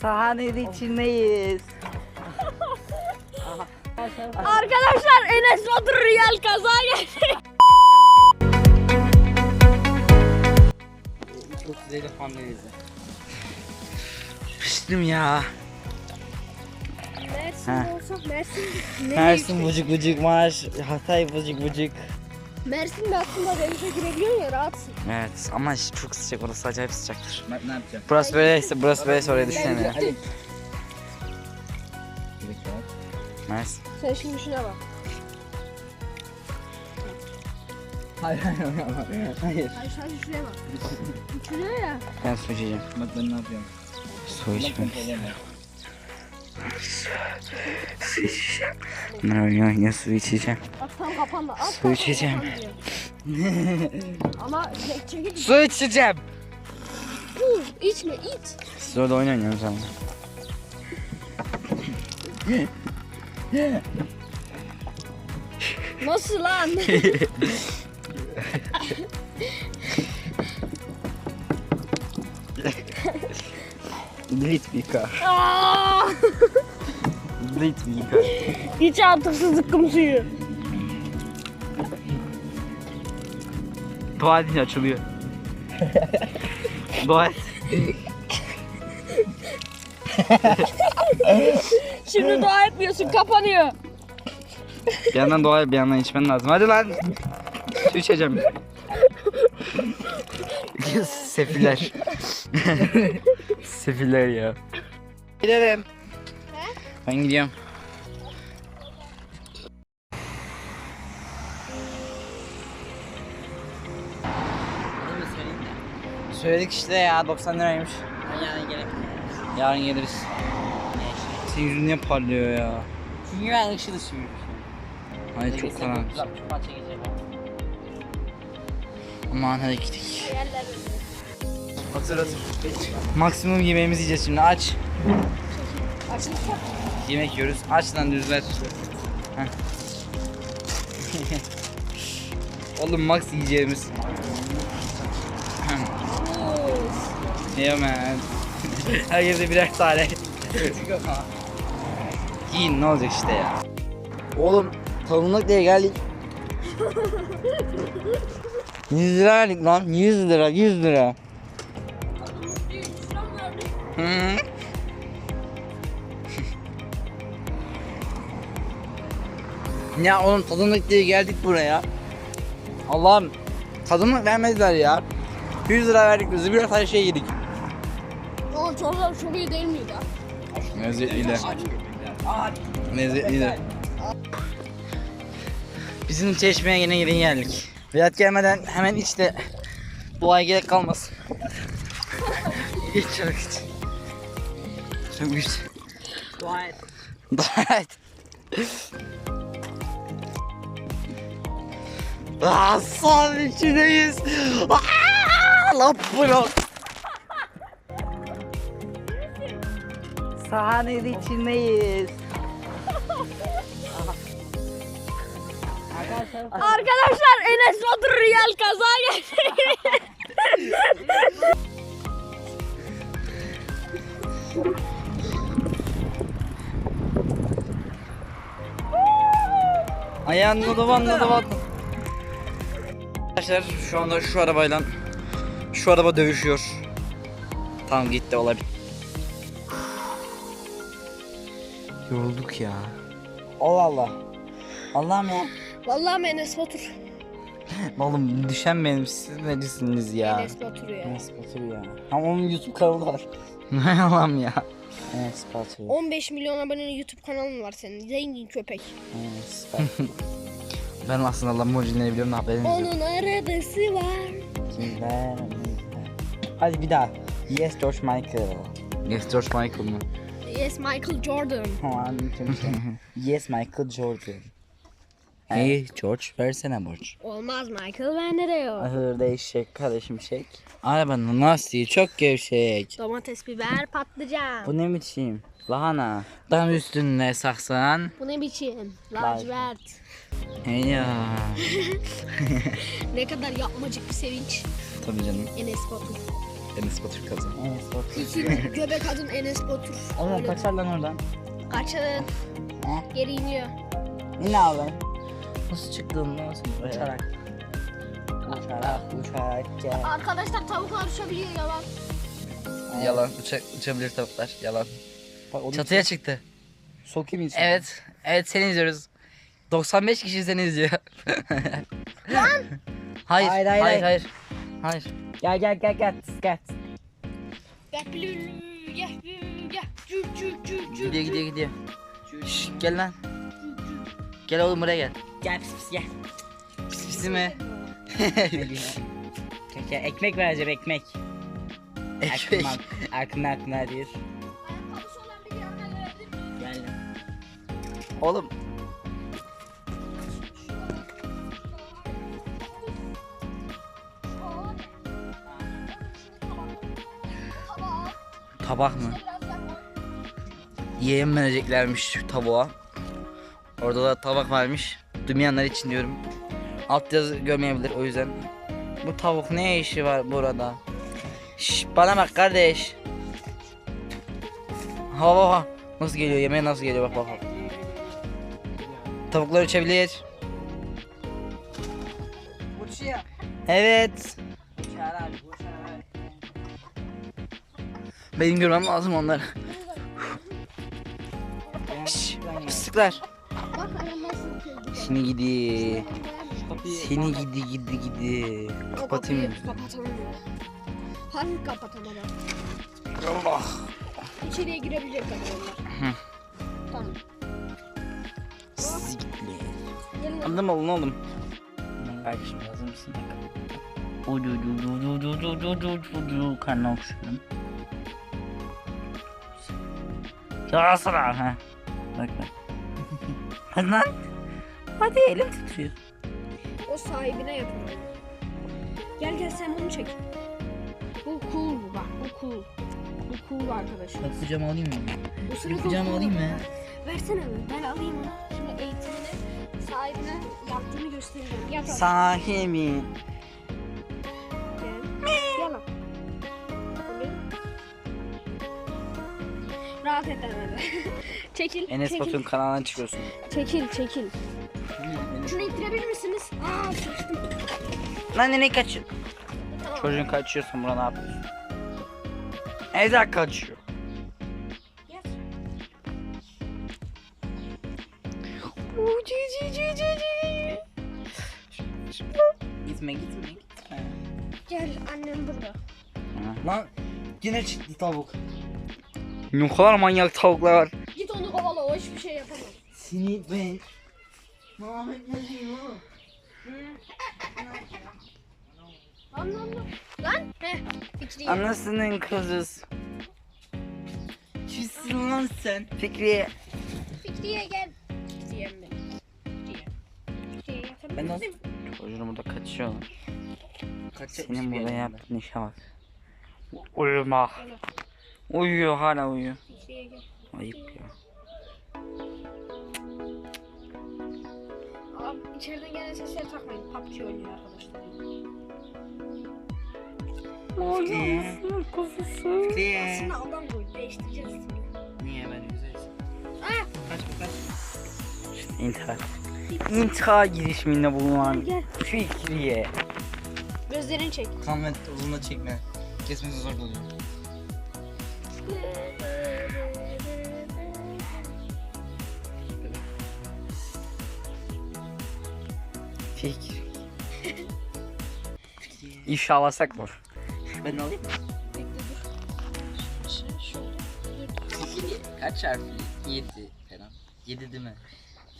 Sahanın içindeyiz. Arkadaşlar Enes Batur Real kaza geldi. Çok güzel hamlenizi. Piştim ya. Mersin Ha. olsak Mersin ne? Mersin bucuk bucuk marş, Hatay bucuk bucuk. Mersin de aslında denize girebiliyor ya rahatsın. Evet ama çok sıcak orası acayip sıcaktır. Ne, ne yapacağım? Burası böyleyse burası böyleyse oraya düşünemiyor. Hadi. Mersin. Sen şimdi şuna bak. Hayır hayır hayır. Hayır. Hayır sen şuraya bak. Uçuruyor ya. Ben su içeceğim. Bak ben ne yapıyorum? Su içmem. Su içeceğim. Ben oynuyor su içeceğim. Tam kapanma. At Su içeceğim. Ama çek çekil. Su içeceğim. Dur içme iç. Siz orada oyun oynuyorsunuz ama. Nasıl lan? Litvika. Aa! Litvika. İç artık şu zıkkım suyu. Dua edince açılıyor. Dua et. Şimdi dua etmiyorsun kapanıyor. Bir yandan dua et bir yandan içmen lazım. Hadi lan. Su içeceğim. Sefiller. Sefiller ya. Gidelim. Ben gidiyorum. Söyledik işte ya 90 liraymış. Yani gerek. Yarın geliriz. Senin yüzün niye parlıyor ya? Çünkü ben ışıl ışıyım. Ay çok karanlık. Aman hadi gidelim. Otur otur. Maksimum yemeğimizi yiyeceğiz şimdi aç. Açılıp Yemek yiyoruz. Aç lan düzler. Oğlum max yiyeceğimiz. Yeah man. Herkese birer tane. Yiyin ne olacak işte ya. Oğlum tavunluk diye geldik. 100 lira verdik lan 100 lira 100 lira. Hı. Ya oğlum tadımlık diye geldik buraya. Allah'ım tadımlık vermediler ya. 100 lira verdik bizi biraz her şey yedik. O çok, çok iyi değil miydi? Lezzetliydi. Lezzetliydi. Bizim çeşmeye yine yeni geldik. Fiyat gelmeden hemen iç de duaya gerek kalmasın. iç çok iç. Çok iç. Dua et. Dua et. Aa, son içindeyiz. Aa, lan bu lan. Sahanın içindeyiz. Arkadaşlar Enes Batur Real kaza geldi. Ayağını davanla davan. Arkadaşlar şu anda şu arabayla şu araba dövüşüyor. Tamam gitti olabilir. Yorulduk ya. Allah Allah. Allah'ım ya. Vallahi Enes Batur. Oğlum düşen benim siz necisiniz ya. Enes Batur ya. Enes Batur ya. Ama onun YouTube kanalı var. Ne Allah'ım ya. Enes Batur. 15 milyon aboneli YouTube kanalın var senin. Zengin köpek. Batur. ben aslında Lamborghini'leri biliyorum da haberiniz yok. Onun arabası var. Kimler. Hadi bir daha. Yes George Michael. Yes George Michael mı? Yes Michael Jordan. Yes Michael Jordan. Hey George versene borç. Olmaz Michael bende de yok. Ahırda eşek kardeşim şek. Arabanın lastiği çok gevşek. Domates, biber, patlıcan. Bu, Bu ne biçim? Lahana. Dam üstünde saksan. ne biçim? Lacivert. Hey ya. ne kadar yapmacık bir sevinç. Tabii canım. Enes Batur. Enes Batur kazan. Enes Batur. İki göbek adın Enes Batur. Oğlum Öyle. kaçar lan oradan. Kaçın. Geri iniyor. Ne abi? Nasıl çıktın nasıl? Uçarak. Uçarak, uçarak gel. Arkadaşlar tavuklar uçabiliyor yalan. Yalan, uça, uçabilir tavuklar, yalan. Çatıya çıktı. Sokayım içine. Evet, evet seni izliyoruz. 95 kişi seni izliyor. hayır, Hayır, hayır, hayır, hayır, hayır. hayır. Gel gel gel gel. Gel. Gel gel gel gel. Cü cü cü cü. Gidiyor, gidiyor, gidiyor. Şş, gel lan. Gel oğlum buraya gel. Gel pis pis gel. Pis pisi mi? Peki ekmek ver acaba ekmek. Ekmek. Aklına aklına, aklına değil. Oğlum Tabak mı? Yeğenmeyeceklermiş tavuğa. Orada da tabak varmış. Duymayanlar için diyorum. Alt yazı görmeyebilir o yüzden. Bu tavuk ne işi var burada? Şş, bana bak kardeş. Hava hava. Nasıl geliyor? Yemeğe nasıl geliyor? Bak bak bak. Tavuklar uçabilir. Uçuyor. Evet. Uçar abi uçar abi. Benim görmem lazım onları. Şşş, Fıstıklar. Bak kıldı. Seni gidi. Kapıyı Seni gidi gidi gidi. Kapatayım mı? Kapatamıyorum. Hafif kapatamadım. Allah. İçeriye girebilecek kadar onlar. Hı. Tamam. Siktir. Gelin. Anladın oğlum oğlum. Kardeşim hazır mısın? Ucu ucu ucu ucu ucu ucu ucu ucu ucu ucu karnına okşuyorum. Yarasana ha. Bak bak. Lan. Hadi elim titriyor. O sahibine yapar onu. Gel gel sen bunu çek. Bu cool bu bak bu cool. Bu cool arkadaşlar. Bak kucağıma alayım mı? Bu Kucağıma cool. alayım mı? Versene mi? Ben alayım onu. Şimdi eğitimini sahibine yaptığını göstereceğim. Gel. Lan. Oluyor. Rahat et hadi. Çekil. Enes çekil. Batur'un kanalına çıkıyorsun. Çekil çekil. Şunu ittirebilir misiniz? Aa sıçtım. Lan nereye kaçıyor? Tamam. Çocuğun kaçıyorsun buna ne yapıyorsun? Ezra kaçıyor. Yat. Gitme gitme gitme. Gel annem burada. Lan yine çıktı tavuk. Ne kadar manyak tavuklar var. O hiçbir şey yapamaz. Seni ben. Muhammed ne diyor? Lan lan lan. Lan. Heh. Fikriye. Anasının kızız. Kimsin lan sen? Fikriye. Fikriye gel. Fikriye mi? Fikriye. Fikriye yatabilir Ben misin? Çocuğunu burada kaçıyorlar. Kaç Senin burada yaptığın işe bak. Uyuma. Uyuyor hala uyuyor. Ayıp ya. İçeriden gelen sesleri takmayın. PUBG oynuyor arkadaşlar. Fikriye. Fikriye. Aslında adam koydu. Değiştireceğiz ismini. Niye ben güzelsin? Ah! Kaç bu kaç? İntihar. İntihar girişiminde bulunan Gel. Fikriye. Gözlerini çek. Muhammed uzun çekme. Kesmesi zor oluyor. Fikri. İnşallah saklar. Ben alayım mı? Kaç harfli? 7 falan. 7 değil mi?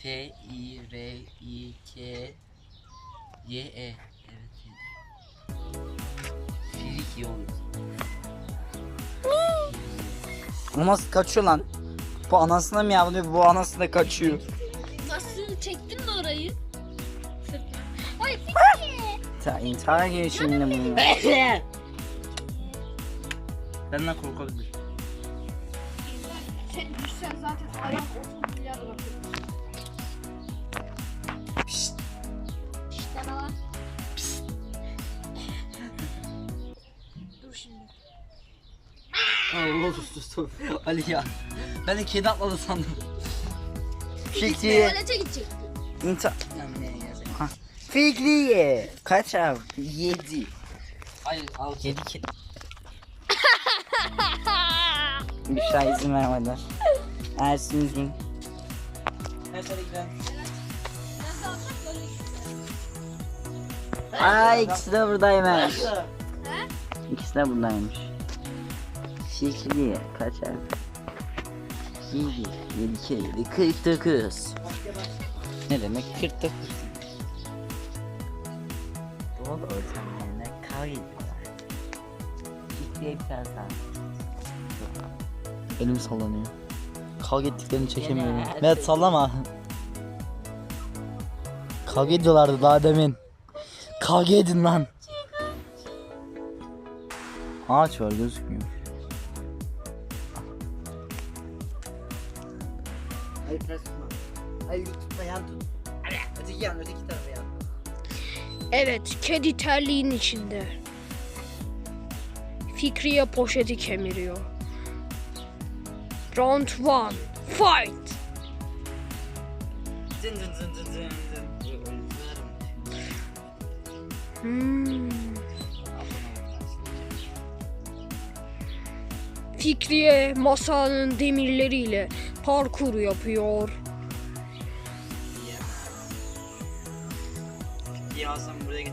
F, I, R, I, K, Y, E. Evet 7. Firik oluyor. O nasıl kaçıyor lan? Bu anasına mı yavruyor? Bu anasına kaçıyor. Nasıl çektin mi orayı? the interrogation room. Benden korkabilir. Sen şey. şey, düşsen zaten ayağım 30 milyar olabilir. Dur şimdi. Allah sus sus sus. Ali ya. Ben de kedi atladı sandım. Peki. Tuvalete gidecektim. İnter... Yani, yani. Fikriye. Kaç abi? Yedi. Hayır al yedi ki. Büşra izin vermediler. Ersin üzgün. Evet hadi gidelim. Ay ikisi de buradaymış. İkisi de buradaymış. Şekli kaç abi? 7, 7, 7, 49. Ne demek 49? futbol öğretmenlerine kavga ediyorlar. İkliye biraz. Elim sallanıyor. Kavga ettiklerini çekemiyorum. Genel- Mehmet sallama. Kavga ediyorlardı daha demin. Kavga edin lan. Ağaç var gözükmüyor. Hayır. Hayır tutma yan tut. Öteki yan öteki taraf. Evet, kedi terliğin içinde. Fikriye poşeti kemiriyor. Round 1. Fight! Hmm. Fikriye masanın demirleriyle parkur yapıyor. Ya Hasan buraya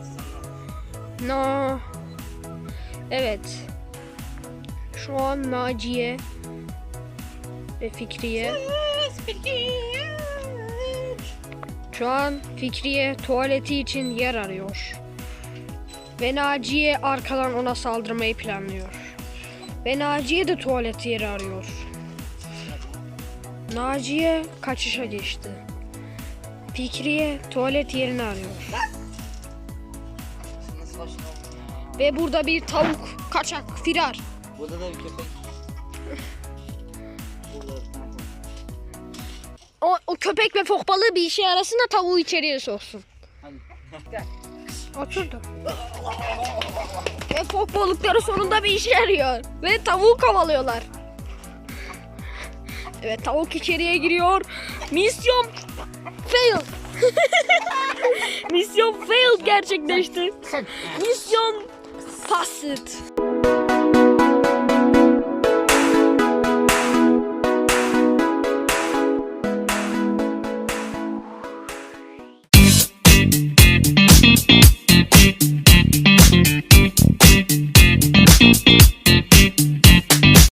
ne Na. Evet. Şu an Naciye ve Fikriye. Şu an Fikriye tuvaleti için yer arıyor. Ve Naciye arkadan ona saldırmayı planlıyor. Ve Naciye de tuvalet yeri arıyor. Naciye kaçışa geçti. Fikriye tuvalet yerini arıyor. Ve burada bir tavuk kaçak firar. Burada da bir köpek. O, o köpek ve fok balığı bir işe yarasın da tavuğu içeriye soksun. Oturdu. ve fok balıkları sonunda bir işe yarıyor. Ve tavuğu kovalıyorlar. Evet tavuk içeriye giriyor. Misyon fail. Misyon fail gerçekleşti. Misyon Pass it!